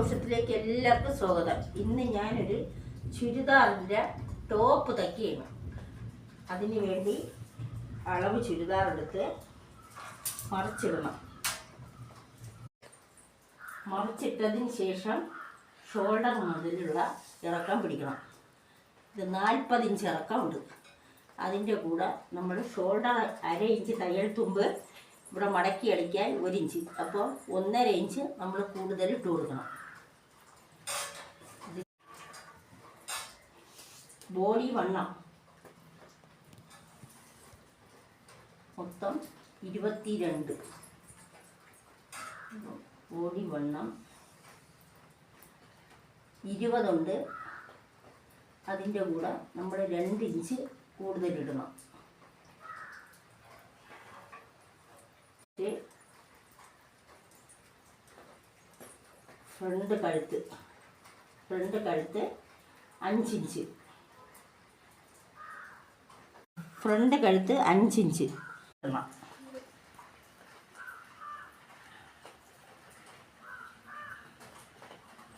സന്തോഷത്തിലേക്ക് എല്ലാവർക്കും സ്വാഗതം. ഇന്ന് ഞാനൊരു ചുരിദാറിന്റെ ടോപ്പ് തയ്ക്കുകയാണ്. അതിന് വേണ്ടി അളവ് ചുരിദാർ എടുത്ത് മറിച്ചിടണം. മറിച്ചിട്ടതിന് ശേഷം ഷോൾഡർ മുതലുള്ള ഇറക്കം പിടിക്കണം. ഇത് നാൽപ്പത് ഇഞ്ച് ഇറക്കമുണ്ട്. അതിന്റെ കൂടെ നമ്മൾ ഷോൾഡർ അര ഇഞ്ച് തയ്യൽ തുമ്പ് ഇവിടെ മടക്കി അടിക്കാൻ ഒരു ഇഞ്ച്. അപ്പോൾ ഒന്നര ഇഞ്ച് നമ്മൾ കൂടുതൽ ഇട്ട് കൊടുക്കണം. ബോഡി വണ്ണം. മൊത്തം ഇരുപത്തിരണ്ട്. ബോഡി വണ്ണം ഇരുപതുണ്ട്. അതിന്റെ കൂടെ നമ്മൾ രണ്ട് ഇഞ്ച് ഇത് ഫ്രണ്ട് കഴുത്ത്. ഫ്രണ്ട് കഴുത്ത് അഞ്ചിഞ്ച് ഫ്രണ്ട് കഴുത്ത് അഞ്ചിഞ്ച്. ഇടണം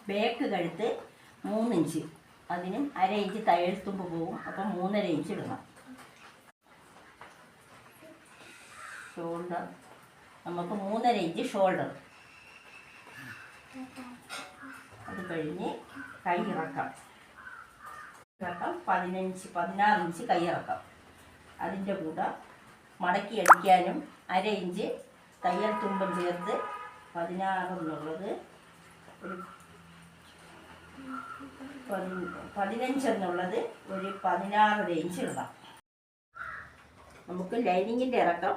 ബാക്ക് കഴുത്ത് മൂന്നിഞ്ച്. അതിനും അര ഇഞ്ച് പോവും. പോകും അപ്പം മൂന്നര ഇഞ്ച് ഇടണം. ഷോൾഡർ നമുക്ക് മൂന്നര ഇഞ്ച് ഷോൾഡർ അത് കഴിഞ്ഞ് കൈ ഇറക്കാം. ഇറക്കാം. പതിനഞ്ച് പതിനാറ് ഇഞ്ച് കൈ ഇറക്കാം. അതിന്റെ കൂടെ മടക്കി അടിക്കാനും അര ഇഞ്ച് തയ്യൽ തുമ്പം ചേർത്ത് പതിനാറ് എന്നുള്ളത് ഒരു പതി- പതിനഞ്ച് എന്നുള്ളത് ഒരു പതിനാറ് ഇഞ്ച് ഇടാം നമുക്ക് ലൈനിങ്ങിന്റെ ഇറക്കം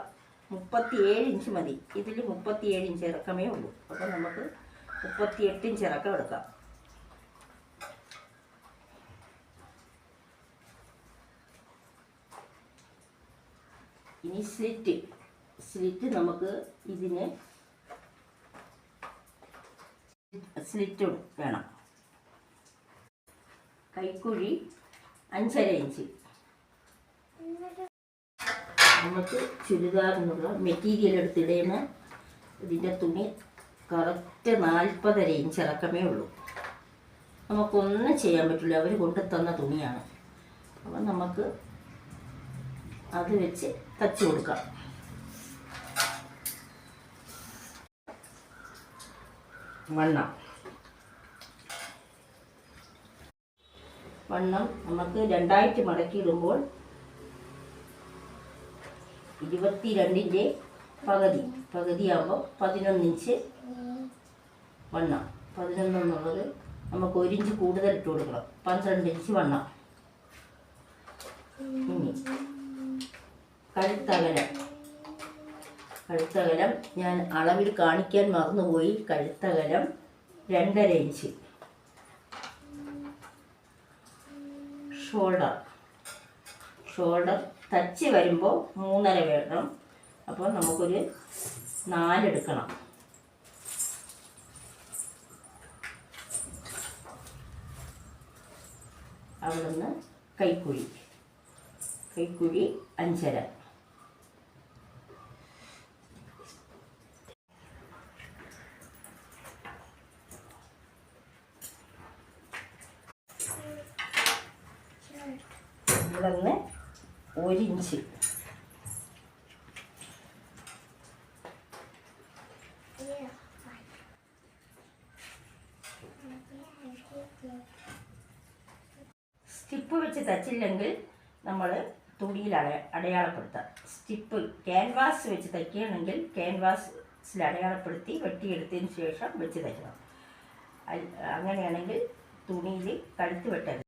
മുപ്പത്തിയേഴ് ഇഞ്ച് മതി. ഇതിൽ മുപ്പത്തിയേഴ് ഇഞ്ച് ഇറക്കമേ ഉള്ളൂ. അപ്പോൾ നമുക്ക് മുപ്പത്തിയെട്ട് ഇഞ്ച് ഇറക്കം എടുക്കാം. ഇനി സ്ലിറ്റ് സ്ലിറ്റ് നമുക്ക് ഇതിന് സ്ലിറ്റ് വേണം. കൈക്കുഴി അഞ്ചര ഇഞ്ച് നമുക്ക് ചുരിദാറിനുള്ള മെറ്റീരിയൽ എടുത്തിടേന്ന് ഇതിന്റെ തുണി കറക്റ്റ് നാൽപ്പതര ഇഞ്ച് ഇറക്കമേ ഉള്ളൂ. നമുക്കൊന്നും ചെയ്യാൻ പറ്റില്ല. അവർ കൊണ്ടു തന്ന തുണിയാണ്. അപ്പം നമുക്ക് അത് വെച്ച് തച്ച് കൊടുക്കാം. വണ്ണം. വണ്ണം നമുക്ക് രണ്ടായിട്ട് മടക്കിയിടുമ്പോൾ ഇരുപത്തി രണ്ടിന്റെ പകുതി. പകുതിയാകുമ്പോൾ പതിനൊന്ന് ഇഞ്ച് വണ്ണം. പതിനൊന്ന് നമുക്ക് ഒരു ഇഞ്ച് കൂടുതൽ ഇട്ട് കൊടുക്കണം. പന്ത്രണ്ട് ഇഞ്ച് വണ്ണം. ഇനി കഴുത്തകലം. കഴുത്തകലം ഞാൻ അളവിൽ കാണിക്കാൻ മറന്നുപോയി. കഴുത്തകലം രണ്ടര ഇഞ്ച്. ഷോൾഡർ. ഷോൾഡർ തച്ച് വരുമ്പോൾ മൂന്നര വേണം. അപ്പോൾ നമുക്കൊരു നാലെടുക്കണം. അവിടുന്ന് കൈക്കുഴി. കൈക്കുഴി അഞ്ചര. ഇവിടുന്ന് ഒരു ഇഞ്ച് സ്റ്റിപ്പ് വെച്ച് തച്ചില്ലെങ്കിൽ നമ്മൾ തുണിയിൽ അട അടയാളപ്പെടുത്താം. സ്റ്റിപ്പ് ക്യാൻവാസ് വെച്ച് തയ്ക്കുകയാണെങ്കിൽ ക്യാൻവാസിൽ അടയാളപ്പെടുത്തി വെട്ടിയെടുത്തതിന് ശേഷം വെച്ച് തയ്ക്കണം. അങ്ങനെയാണെങ്കിൽ തുണിയിൽ കഴുത്ത് വെട്ടരുത്.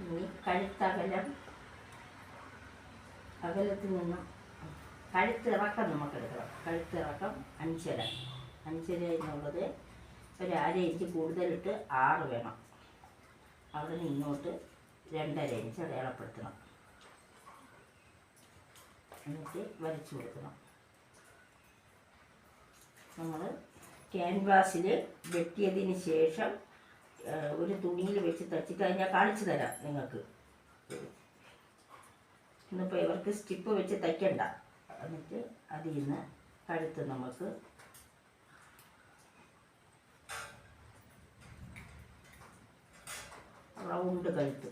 ഇനി കഴുത്തകലം അകലത്തിൽ നിന്നും കഴുത്തിറക്കം നമുക്ക് എടുക്കണം കഴുത്തിറക്കം അഞ്ചര. അഞ്ചര എന്നുള്ളത് ഒരു അര ഇഞ്ച് കൂടുതലിട്ട് ആറ് വേണം. അവിടെ നിന്ന് ഇങ്ങോട്ട് രണ്ടര ഇഞ്ച് അടയാളപ്പെടുത്തണം എന്നിട്ട് വരച്ചു കൊടുക്കണം. നമ്മൾ ക്യാൻവാസിൽ വെട്ടിയതിന് ശേഷം ഒരു തുണിയിൽ വെച്ച് തച്ചിട്ട് ഞാൻ കാണിച്ചു തരാം നിങ്ങൾക്ക്. ഇന്നിപ്പോൾ ഇവർക്ക് സ്റ്റിപ്പ് വെച്ച് തയ്ക്കണ്ട. എന്നിട്ട് അതിൽ നിന്ന് കഴുത്ത് നമുക്ക് റൗണ്ട് കഴുത്ത്.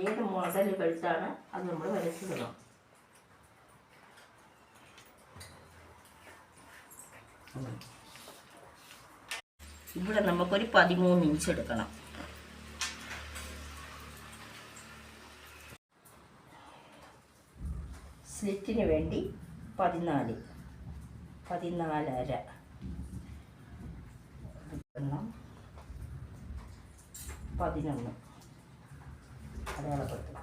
ഏത് മോഡൽ കഴുത്താണ് അത് നമ്മൾ വരച്ചു വരച്ചിടണം. Thank you. ഇവിടെ നമുക്കൊരു പതിമൂന്ന് ഇഞ്ച് എടുക്കണം. സ്ലിറ്റിന് വേണ്ടി പതിനാല്. പതിനാലര. പതിനൊന്ന്. അടയാളപ്പെടുത്തും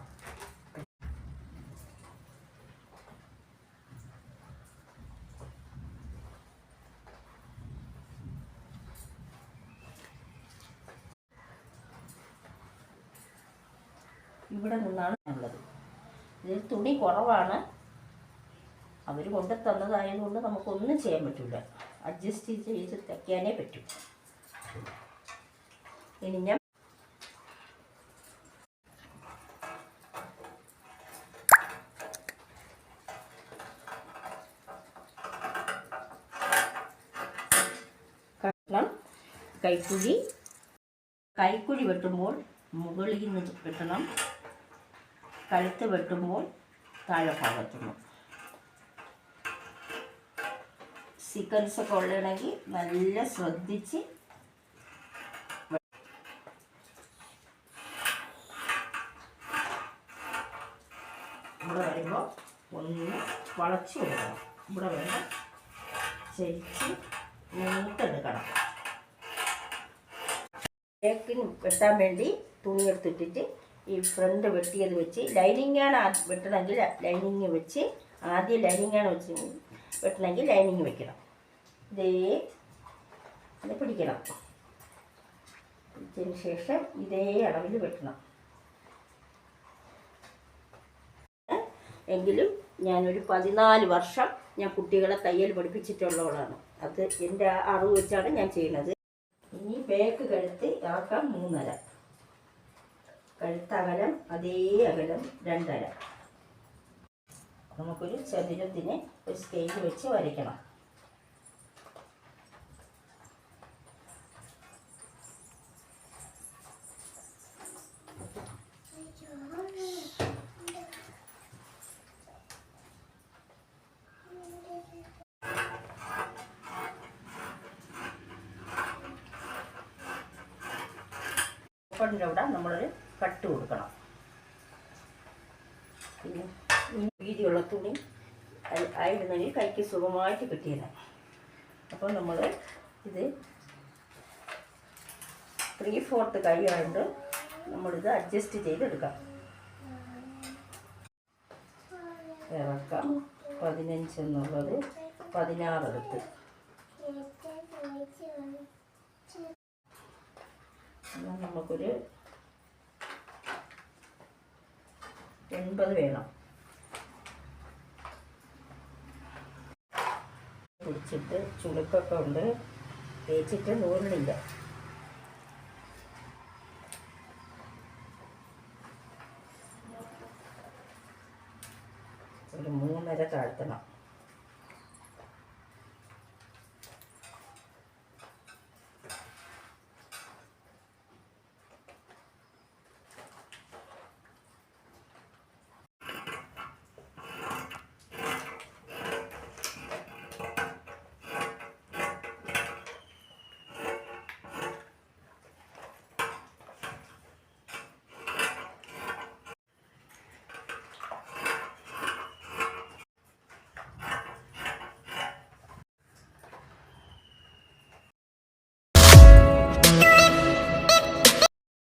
ഇവിടെ നിന്നാണ് ഉള്ളത് ഇതിൽ തുണി കുറവാണ്. അവർ കൊണ്ട് തന്നതായതുകൊണ്ട് നമുക്കൊന്നും ചെയ്യാൻ പറ്റില്ല അഡ്ജസ്റ്റ് ചെയ്ത് തയ്ക്കാനേ പറ്റൂ. ഇനി ഞാൻ കൈക്കുഴി കൈക്കുഴി വെട്ടുമ്പോൾ മുകളിൽ നിന്ന് വെട്ടണം. കഴുത്ത് വെട്ടുമ്പോൾ താഴെ ഭാഗത്തുനിന്ന്. സീക്വൻസ് ഒക്കെ ഉള്ളണമെങ്കിൽ നല്ല ശ്രദ്ധിച്ച് ഇവിടെ വരുമ്പോൾ ഒന്ന് വളച്ച് കൊടുക്കണം. ഇവിടെ വരുമ്പോൾ ചരിച്ച് നീട്ടെടുക്കണം കേക്കിന് വെട്ടാൻ വേണ്ടി തുണി എടുത്തിട്ടിട്ട് ഈ ഫ്രണ്ട് വെട്ടിയത് വെച്ച് ലൈനിങ്ങാണ് വെട്ടണമെങ്കിൽ ലൈനിങ് വെച്ച് ആദ്യം ലൈനിങ്ങാണ് വെച്ച് വെട്ടണമെങ്കിൽ ലൈനിങ് വെക്കണം. ഇതേ ഇത് പിടിക്കണം. പിടിച്ചതിന് ശേഷം ഇതേ അളവിൽ വെട്ടണം. എങ്കിലും ഞാനൊരു പതിനാല് വർഷം ഞാൻ കുട്ടികളെ തയ്യൽ പഠിപ്പിച്ചിട്ടുള്ളവളാണ്. അത് എന്റെ അറിവ് വെച്ചാണ് ഞാൻ ചെയ്യുന്നത്. ഇനി ബേക്ക് കഴുത്ത് ഇറക്കാം മൂന്നര. കഴുത്തകലം അതേ അകലം രണ്ടര. നമുക്കൊരു ചതുരത്തിന് ഒരു സ്കെയിൽ വെച്ച് വരയ്ക്കണം. ൂടെ നമ്മളൊരു കട്ട് കൊടുക്കണം. പിന്നെ വീതിയുള്ള തുണി ആയി- ആയിരുന്നെങ്കിൽ കൈക്ക് സുഖമായിട്ട് കിട്ടിയതാണ് അപ്പോൾ നമ്മൾ ഇത് ത്രീ ഫോർത്ത് കൈ ആയതുകൊണ്ട് നമ്മളിത് അഡ്ജസ്റ്റ് ചെയ്തെടുക്കാം. ഇറക്കാം. പതിനഞ്ച് എന്നുള്ളത് പതിനാറ് എടുത്ത് എന്നാൽ നമുക്കൊരു എൺപത് വേണം പിടിച്ചിട്ട് ചുളുക്കൊക്കെ ഉണ്ട്. തേച്ചിട്ട് നൂലില്ല ഒരു മൂന്നര താഴ്ത്തണം.